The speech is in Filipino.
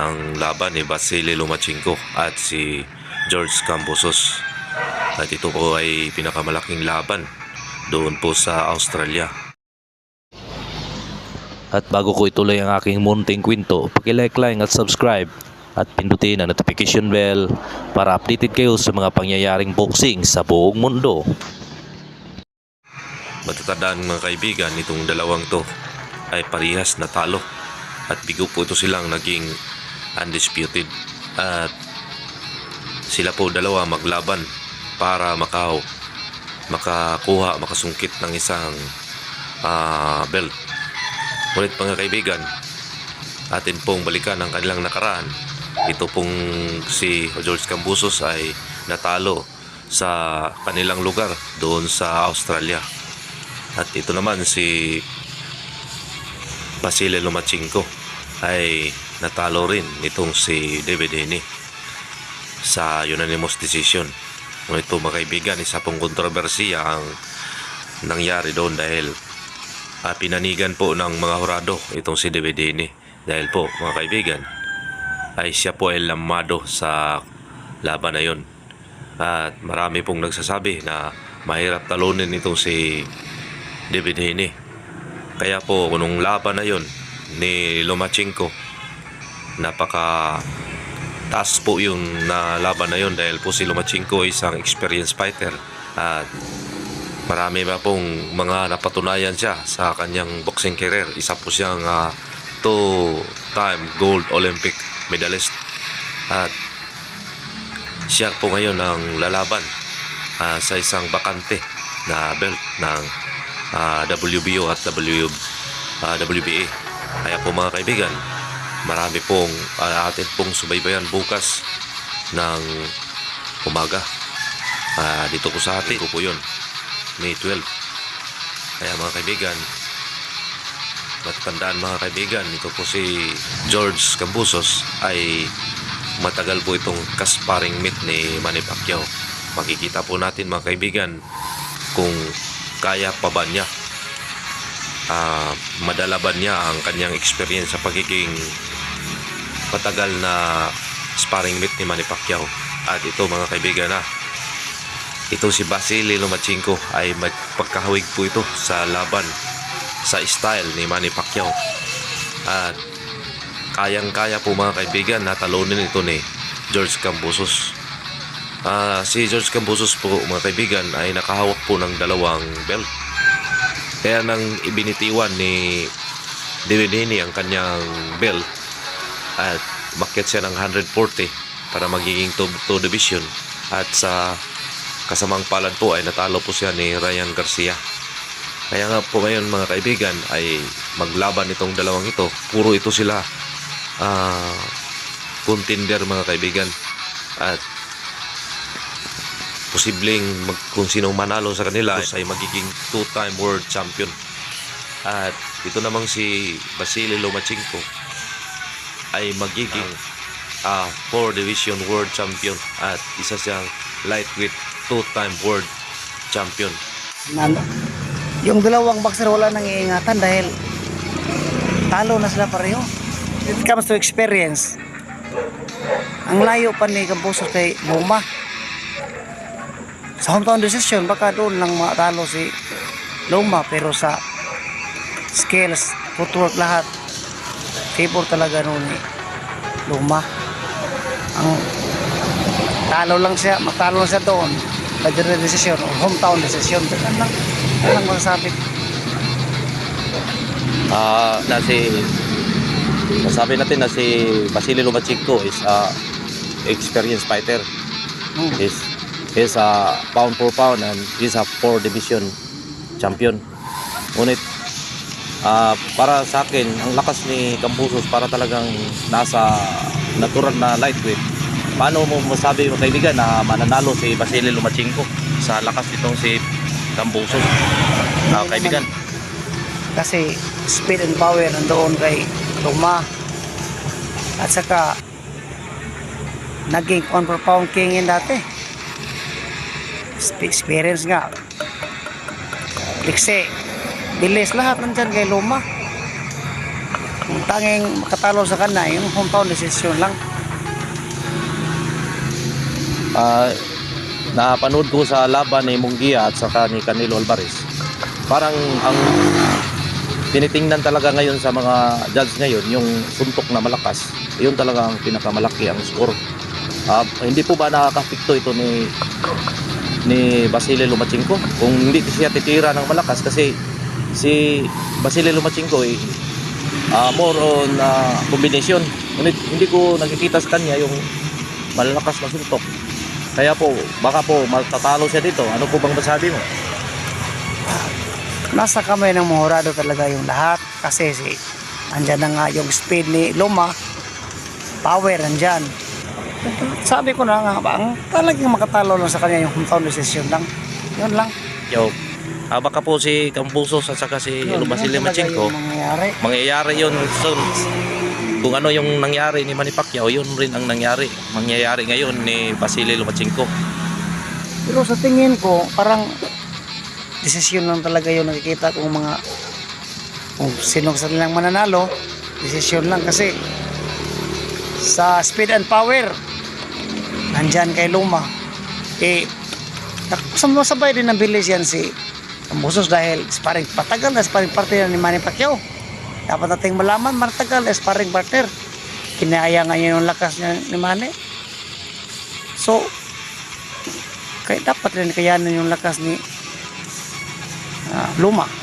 ang laban ni Vasily Lomachenko at si George Cambosos. At ito po ay pinakamalaking laban doon po sa Australia. At bago ko ituloy ang aking munting kwento, pakilike lang at subscribe at pindutin ang notification bell para updated kayo sa mga pangyayaring boxing sa buong mundo. Matatandaan mga kaibigan, itong dalawang to ay parihas na talo at bigo po ito silang naging undisputed at sila po dalawa maglaban para makaw makakuha, makasungkit ng isang ah, belt. Ngunit mga kaibigan, atin pong balikan ang kanilang nakaraan. Ito pong si George Cambusos ay natalo sa kanilang lugar doon sa Australia. At ito naman si Basile Lomachenko ay natalo rin nitong si David Haney sa unanimous decision. Ngunit po mga kaibigan, isa pong kontrobersiya ang nangyari doon dahil ah, pinanigan po ng mga hurado itong si David Haney. Dahil po mga kaibigan, ay siya po ay lamado sa laban na yun. At marami pong nagsasabi na mahirap talunin itong si David Haney. Kaya po, nung laban na yon ni Lomachenko, napaka taas po yung na laban na yon dahil po si Lomachenko ay isang experienced fighter at marami pa pong mga napatunayan siya sa kanyang boxing career. Isa po siyang ah, two-time gold Olympic medalist at siya po ngayon ang lalaban ah, sa isang bakante na belt ng ah, WBO at W, ah, WBA. Kaya po mga kaibigan, marami pong ah, atin pong subaybayan bukas ng umaga. Ah, dito ko sa atin ko po yun, May 12. Kaya mga kaibigan, matatandaan mga kaibigan, ito po si George Cambusos ay matagal po itong kasparing meet ni Manny Pacquiao. Makikita po natin mga kaibigan kung kaya pa ba niya ah, madala ba niya ang kanyang experience sa pagiging matagal na sparring meet ni Manny Pacquiao. At ito mga kaibigan na ito si Vasily Lomachenko ay magpagkahawig po ito sa laban sa style ni Manny Pacquiao. At kayang-kaya po mga kaibigan na talunin ito ni George Cambusos. Ah, si George Cambusos po mga kaibigan ay nakahawak po ng dalawang belt. Kaya nang ibinitiwan ni Haney ang kanyang belt at bakit siya ng 140 para magiging 2 division at sa kasamang palad po ay natalo po siya ni Ryan Garcia. Kaya nga po ngayon mga kaibigan ay maglaban itong dalawang ito. Puro ito sila ah contender mga kaibigan. At posibleng mag, kung sinong manalo sa kanila ay magiging two-time world champion. At ito namang si Vasily Lomachenko ay magiging ah four division world champion at isa siyang lightweight two-time world champion. yung dalawang boxer wala nang iingatan dahil talo na sila pareho. It comes to experience. Ang layo pa ni Camposos kay Luma. Sa hometown decision, baka doon lang matalo si Luma pero sa skills, footwork lahat, favor talaga noon ni Luma. Ang talo lang siya, matalo lang siya doon. Majority decision or hometown decision. Ganun lang. Yan lang masasabi. Ah, na si masabi natin na si Vasily Lomachenko is a experienced fighter. Hmm. He's, he's a pound for pound and he's a four division champion. Ngunit ah, para sa akin, ang lakas ni Cambusos para talagang nasa natural na lightweight. Paano mo masabi mo kaibigan na mananalo si Vasily Lomachenko sa lakas nitong si Cambusos? Ah, kaibigan. Kasi speed and power nandoon kay Luma. At saka naging pound for pound king yan dati. Experience nga. Liksi. Bilis lahat nandyan kay Luma. tanging makatalo sa kanya yung hometown decision lang Ah, napanood ko sa laban ni Mungia at saka ni Canelo Alvarez. Parang ang tinitingnan talaga ngayon sa mga judge ngayon, yung suntok na malakas, yun talaga ang pinakamalaki ang score. Ah, hindi po ba nakakapikto ito ni ni Basile Lomachenko? Kung hindi siya titira ng malakas kasi si Basile Lomachenko eh, ah, more on ah, combination. Ngunit hindi ko nakikita sa kanya yung malalakas na suntok. Kaya po, baka po matatalo siya dito. Ano po bang masabi mo? nasa kamay ng Mohorado talaga yung lahat kasi si andyan na nga yung speed ni Luma power andyan sabi ko na nga ba ang talagang makatalo lang sa kanya yung hometown decision lang yun lang Yo, ah, baka po si Campusos at saka si yun, Basile Machenko, yung mangyayari mangyayari yun soon. Kung ano yung nangyari ni Manny Pacquiao, yun rin ang nangyari. Mangyayari ngayon ni Basile Lomachenko. pero sa tingin ko parang desisyon lang talaga yung nakikita kung mga kung sino sa nilang mananalo desisyon lang kasi sa speed and power nandyan kay Luma. Eh sabay din ng bilis yan si Cambusos dahil sparring patagal na sparring partner ni Manny Pacquiao. Dapat nating malaman matagal sparring partner. Kinaya nga yung lakas niya ni Manny. So kaya dapat rin kayanan yung lakas ni ah, Luma